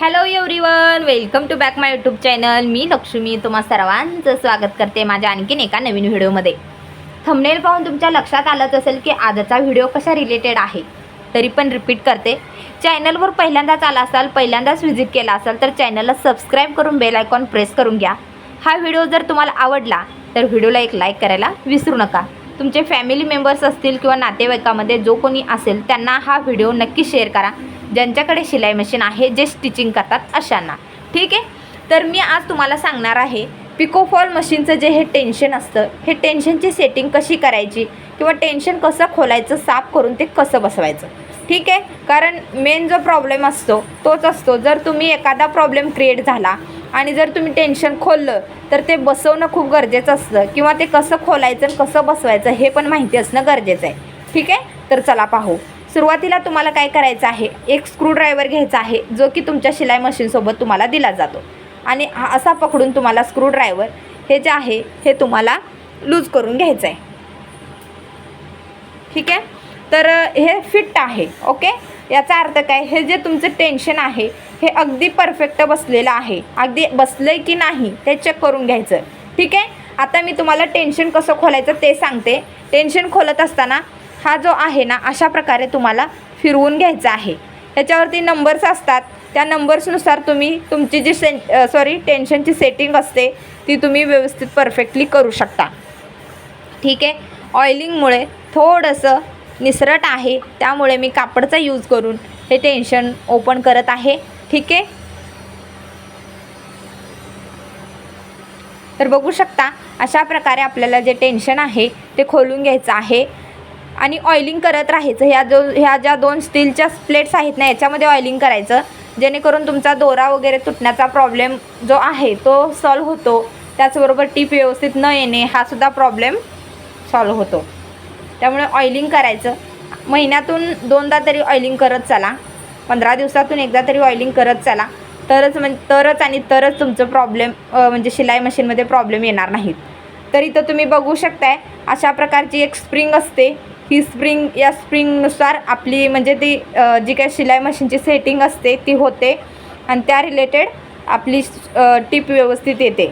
Hello everyone welcome to back my YouTube channel मी लक्ष्मी. तुम्हा सर्वांचं स्वागत करते माझ्या आणखीन एका नवीन व्हिडिओमध्ये. थंबनेल पाहून तुमच्या लक्षात आलंच असेल की आजचा व्हिडिओ कशा रिलेटेड आहे. तरी पण रिपीट करते. चॅनलवर पहिल्यांदाच आला असाल पहिल्यांदाच व्हिजिट केला असाल तर चॅनलला सबस्क्राईब करून बेल आयकॉन प्रेस करून घ्या. हा व्हिडिओ जर तुम्हाला आवडला तर व्हिडिओला एक लाईक करायला विसरू नका. तुमचे फॅमिली मेंबर्स असतील किंवा नातेवाईकामध्ये जो कोणी असेल त्यांना हा व्हिडिओ नक्की शेअर करा. ज्यांच्याकडे शिलाई मशीन आहे जे स्टिचिंग करतात अशांना. ठीक आहे? तर मी आज तुम्हाला सांगणार आहे पिकोफॉल मशीनचं जे हे टेन्शन असतं हे टेन्शनची सेटिंग कशी करायची किंवा टेन्शन कसं खोलायचं साफ करून ते कसं बसवायचं. ठीक आहे? कारण मेन जो प्रॉब्लेम असतो तोच असतो. जर तुम्ही एखादा प्रॉब्लेम क्रिएट झाला आणि जर तुम्ही टेन्शन खोललं तर ते बसवणं खूप गरजेचं असतं किंवा ते कसं खोलायचं आणि कसं बसवायचं हे पण माहिती असणं गरजेचं आहे. ठीक आहे? तर चला पाहू. सुरुवातीला तुम्हाला काय करायचं आहे? एक स्क्रूड्रायव्हर घ्यायचा आहे जो की तुमच्या शिलाई मशीनसोबत तुम्हाला दिला जातो. आणि हा असा पकडून तुम्हाला स्क्रूड्रायव्हर हे जे आहे हे तुम्हाला लूज करून घ्यायचं आहे ठीक आहे? तर हे फिट आहे ओके? याचा अर्थ काय? हे जे तुमचं टेन्शन आहे हे अगदी परफेक्ट बसलेलं आहे. अगदी बसलं आहे की नाही ते चेक करून घ्यायचं. ठीक आहे? आता मी तुम्हाला टेन्शन कसं खोलायचं ते सांगते. टेन्शन खोलत असताना हा जो आहे ना अशा प्रकारे तुम्हाला फिरवून घ्यायचा आहे. ह्याच्यावरती नंबर्स असतात. त्या नंबर्सनुसार तुम्ही तुमची जी सें सॉरी टेन्शनची सेटिंग असते ती तुम्ही व्यवस्थित परफेक्टली करू शकता. ठीक आहे? ऑइलिंगमुळे थोडंसं निसरट आहे. त्यामुळे मी कापडचा यूज करून हे टेन्शन ओपन करत आहे. ठीक आहे? तर बघू शकता अशा प्रकारे आपल्याला जे टेन्शन आहे ते खोलून घ्यायचं आहे. आणि ऑइलिंग करत राहायचं. ह्या जो ह्या ज्या दोन स्टीलच्या प्लेट्स आहेत ना याच्यामध्ये ऑइलिंग करायचं. जेणेकरून तुमचा दोरा वगैरे तुटण्याचा प्रॉब्लेम जो आहे तो सॉल्व्ह होतो. त्याचबरोबर टीप व्यवस्थित न येणे हा सुद्धा प्रॉब्लेम सॉल्व्ह होतो. त्यामुळे ऑइलिंग करायचं. महिन्यातून दोनदा तरी ऑइलिंग करत चला. पंधरा दिवसातून एकदा तरी ऑइलिंग करत चला. तरच म्हणजे तरच आणि तरच तुमचं प्रॉब्लेम म्हणजे शिलाई मशीनमध्ये प्रॉब्लेम येणार नाहीत. तर इथं तुम्ही बघू शकताय अशा प्रकारची एक स्प्रिंग असते. ही स्प्रिंग या स्प्रिंगनुसार आपली म्हणजे ती जी काही शिलाई मशीनची सेटिंग असते ती होते. आणि त्या रिलेटेड आपली टीप व्यवस्थित येते.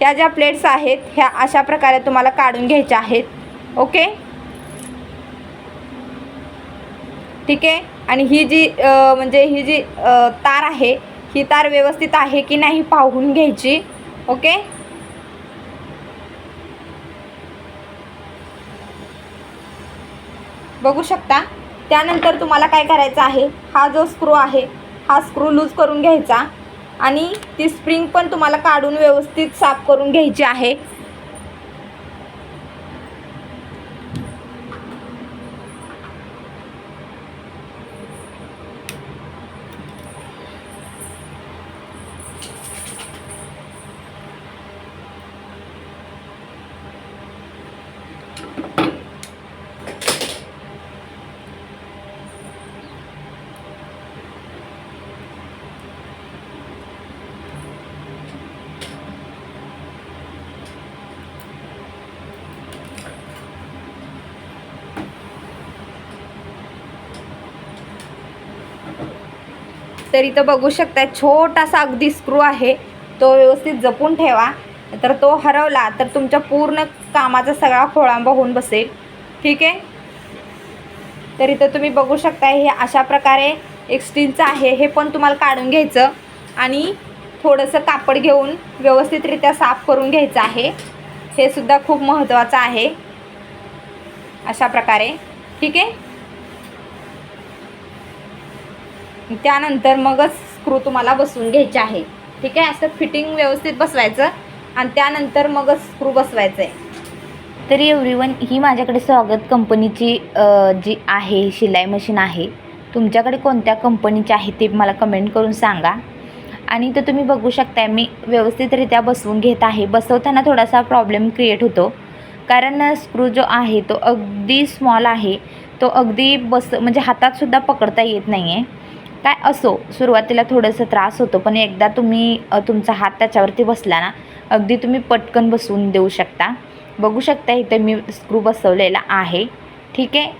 त्या ज्या प्लेट्स आहेत ह्या अशा प्रकारे तुम्हाला काढून घ्यायच्या आहेत. ओके? ठीक आहे? आणि ही जी म्हणजे ही जी तार आहे ही तार व्यवस्थित आहे की नाही पाहून घ्यायची. ओके? बघू शकता. त्यानंतर तुम्हाला काय करायचं आहे? हा जो स्क्रू आहे हा स्क्रू लूज करून घ्यायचा आणि ती स्प्रिंग पण तुम्हाला काढून व्यवस्थित साफ करून घ्यायची आहे. तर इथं बघू शकता छोटासा अगदी स्क्रू आहे. तो व्यवस्थित जपून ठेवा. तर तो हरवला तर तुमच्या पूर्ण कामाचा सगळा खोळंबा होऊन बसेल. ठीक आहे? तर इथं तुम्ही बघू शकता हे अशा प्रकारे एक स्टीलचं आहे. हे पण तुम्हाला काढून घ्यायचं आणि थोडंसं कापड घेऊन व्यवस्थितरित्या साफ करून घ्यायचं आहे. हे सुद्धा खूप महत्त्वाचं आहे. अशा प्रकारे. ठीक आहे? त्यानंतर मगच स्क्रू तुम्हाला बसवून घ्यायचे आहे. ठीक आहे? असं फिटिंग व्यवस्थित बसवायचं आणि त्यानंतर मगच स्क्रू बसवायचं आहे तरी एव्हरीवन ही माझ्याकडे स्वागत कंपनीची जी आहे शिलाई मशीन आहे तुमच्याकडे कोणत्या कंपनीची आहे ते मला कमेंट करून सांगा. आणि तर तुम्ही बघू शकताय मी व्यवस्थितरित्या बसवून घेत आहे. बसवताना थोडासा प्रॉब्लेम क्रिएट होतो. कारण स्क्रू जो आहे तो अगदी स्मॉल आहे. तो अगदी बस म्हणजे हातातसुद्धा पकडता येत नाही आहे काय असो सुरुवातीला थोडंसं त्रास होतो पण एकदा तुम्ही तुमचा हात त्याच्यावरती बसला ना अगदी तुम्ही पटकन बसवून देऊ शकता. बघू शकता इथे मी स्क्रू बसवलेला आहे. ठीक आहे?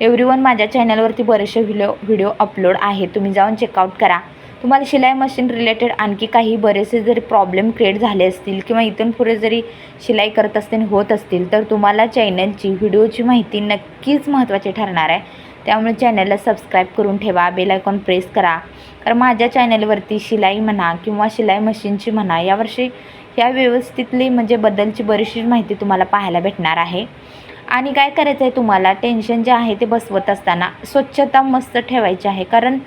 एव्हरी वन माझ्या चॅनलवरती बरेचसे व्हिडिओ व्हिडिओ अपलोड आहे तुम्ही जाऊन चेकआउट करा. तुम्हाला शिलाई मशीन रिलेटेड आणखी काही बरेचसे जरी प्रॉब्लेम क्रिएट झाले असतील किंवा इथून पुढे जरी शिलाई करत असताना होत असतील तर तुम्हाला चॅनलची व्हिडिओची माहिती नक्कीच महत्त्वाची ठरणार आहे. त्यामुळे चॅनलला सबस्क्राईब करून ठेवा बेल आयकॉन प्रेस करा. कारण माझ्या चॅनलवरती शिलाई म्हणा किंवा शिलाई मशीनची म्हणा यावर्षी ह्या व्यवस्थितली म्हणजे बदलची बरीचशी माहिती तुम्हाला पाहायला भेटणार आहे. आणि काय करायचं आहे तुम्हाला टेन्शन जे आहे ते बसवत असताना स्वच्छता मस्त ठेवायची आहे. कारण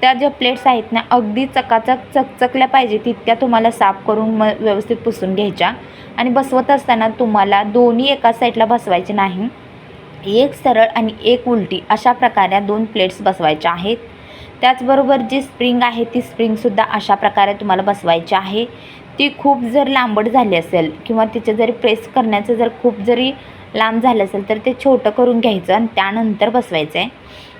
त्या ज्या प्लेट्स आहेत ना अगदी चकाचक चकचकल्या पाहिजे तितक्या तुम्हाला साफ करून म व्यवस्थित पुसून घ्यायच्या. आणि बसवत असताना तुम्हाला दोन्ही एका साईडला बसवायचे नाही. एक सरळ आणि एक उलटी अशा प्रकारे दोन प्लेट्स बसवायच्या आहेत. त्याचबरोबर जी स्प्रिंग आहे ती स्प्रिंगसुद्धा अशा प्रकारे तुम्हाला बसवायची आहे. ती खूप जर लांबट झाली असेल किंवा तिचं जरी प्रेस करण्याचं जर खूप जरी लांब झालं असेल तर ते छोटं करून घ्यायचं आणि त्यानंतर बसवायचं आहे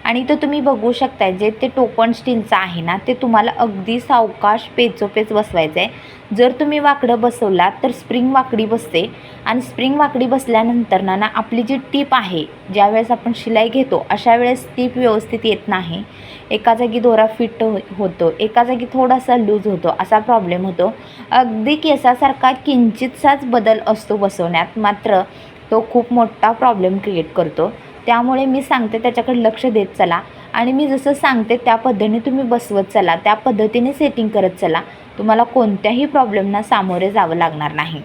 आणि तर तुम्ही बघू शकता जे ते टोपण स्टीलचं आहे ना ते तुम्हाला अगदी सावकाश पेचोपेच बसवायचं आहे जर तुम्ही वाकडं बसवला तर स्प्रिंग वाकडी बसते. आणि स्प्रिंग वाकडी बसल्यानंतर ना ना आपली जी टीप आहे ज्यावेळेस आपण शिलाई घेतो अशा वेळेस टीप व्यवस्थित येत नाही. एका जागी दोरा फिट हो, होतो एका जागी थोडासा लूज होतो असा प्रॉब्लेम होतो. अगदी केसासारखा किंचितसाच बदल असतो बसवण्यात मात्र तो खूप मोठा प्रॉब्लेम क्रिएट करतो. त्यामुळे मी सांगते त्याच्याकडे लक्ष देत चला. आणि मी जसं सांगते त्या पद्धतीने तुम्ही बसवत चला. त्या पद्धतीने सेटिंग करत चला. तुम्हाला कोणत्याही प्रॉब्लेमना सामोरे जावं लागणार नाही.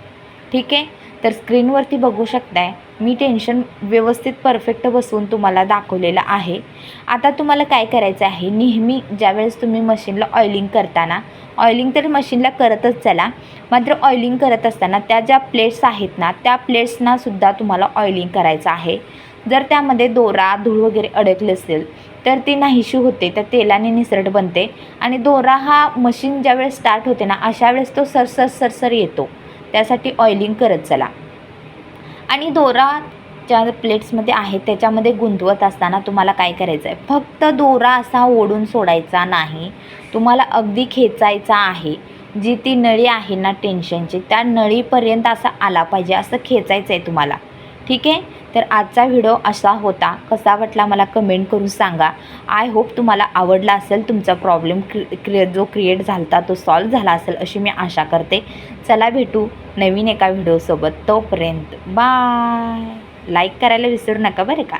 ठीक आहे? तर स्क्रीनवरती बघू शकताय मी टेन्शन व्यवस्थित परफेक्ट बसवून तुम्हाला दाखवलेलं आहे. आता तुम्हाला काय करायचं आहे? नेहमी ज्यावेळेस तुम्ही मशीनला ऑइलिंग करताना ऑइलिंग तर मशीनला करतच चला. मात्र ऑइलिंग करत असताना त्या ज्या प्लेट्स आहेत ना त्या प्लेट्सनासुद्धा तुम्हाला ऑइलिंग करायचं आहे. जर त्यामध्ये दोरा धूळ वगैरे अडकले असेल तर ती नाहीशी होते त्या तेलाने निसरट बनते. आणि दोरा हा मशीन ज्यावेळेस स्टार्ट होते ना अशा वेळेस तो सरसर सरसर येतो. त्यासाठी ऑइलिंग करत चला. आणि दोरा ज्या प्लेट्समध्ये आहे त्याच्यामध्ये गुंतवत असताना तुम्हाला काय करायचं आहे फक्त दोरा असा ओढून सोडायचा नाही. तुम्हाला अगदी खेचायचा आहे. जी ती नळी आहे ना टेन्शनची त्या नळीपर्यंत असा आला पाहिजे असं खेचायचं आहे तुम्हाला. ठीक आहे? तर आजचा व्हिडिओ असा होता. कसा वाटला मला कमेंट करून सांगा. आय होप तुम्हाला आवडला असेल तुमचा प्रॉब्लेम क्रि क्रिए जो क्रिएट झाला होता तो सॉल्व झाला असेल अशी मी आशा करते. चला भेटू नवीन एका व्हिडिओसोबत. तोपर्यंत बाय लाईक करायला विसरू नका बरं का?